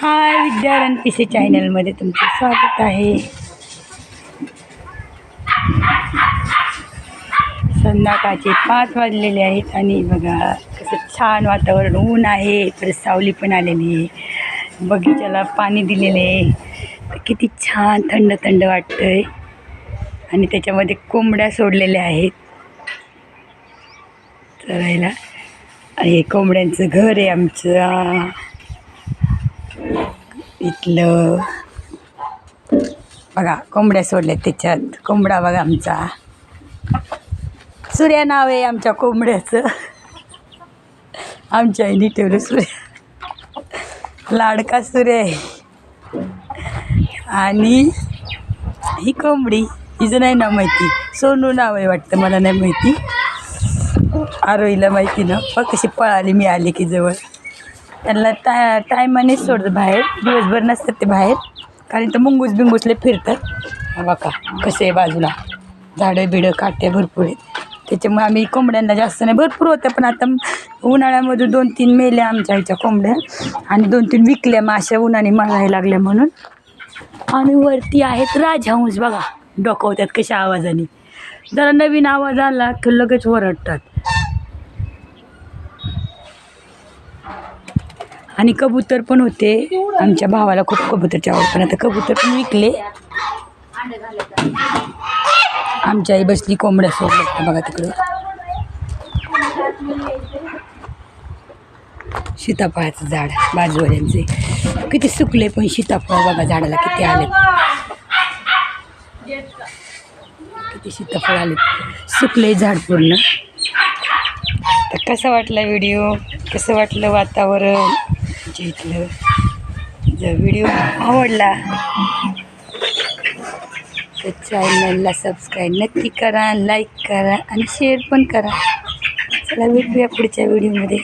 हाय विद्यारण पिसे चॅनलमध्ये तुमचं स्वागत आहे. संध्याकाळचे पाच वाजलेले आहेत आणि बघा कसं छान वातावरण ऊन आहे परत सावली पण आलेली आहे. बगीच्याला पाणी दिलेले आहे. तर किती छान थंड थंड वाटतंय. आणि त्याच्यामध्ये कोंबड्या सोडलेल्या आहेत. चरायला. आणि कोंबड्यांचं घर आहे आमचं. इथलं बघा कोंबड्या सोडल्या त्याच्यात. कोंबडा बघा आमचा. सूर्या नाव आहे आमच्या कोंबड्याचं. आमच्या आईने ठेवलं सूर्या. लाडका सूर्य आहे. आणि ही कोंबडी हिचं नाही ना माहिती. सोनू नाव आहे वाटतं मला नाही माहिती. आरोहीला माहिती ना. कशी पळाली मी आले की जवळ. त्यांना टा टायमानेच सोडतं बाहेर दिवसभर नसतात ते बाहेर. कारण तर मुंगूस बिंगूसले फिरतात. हा बघा कसे आहे बाजूला. झाडं बिडं काट्या भरपूर आहेत. त्याच्यामुळे आम्ही कोंबड्यांना जास्त नाही. भरपूर होत्या पण आता उन्हाळ्यामध्ये दोन तीन मेल्या आमच्या ह्याच्या कोंबड्या. आणि दोन तीन विकल्या मग अशा उन्हाने मळायला लागल्या म्हणून. आणि वरती आहेत राजहंस बघा. डोकवतात कशा आवाजाने. जरा नवीन आवाज आला की लगेच ओरडतात. आणि कबूतर पण होते. आमच्या भावाला खूप कबूतरची आवड. पण आता कबूतर पण विकले. आमच्या आई बसली कोंबड्या सोडल्या बघा तिकडं. सीताफळाचं झाड. बाजूवाल्यांचे. किती सुकले पण सीताफळ बघा झाडाला किती आले किती सीताफळ आले सुकले झाड पूर्ण. तर कसं वाटलं व्हिडिओ? कसं वाटलं वातावरण? आमच्या इथलं जर व्हिडिओ आवडला तर चॅनलला सबस्क्राईब नक्की करा लाईक करा आणि शेअर पण करा. चला भेटूया पुढच्या व्हिडिओमध्ये.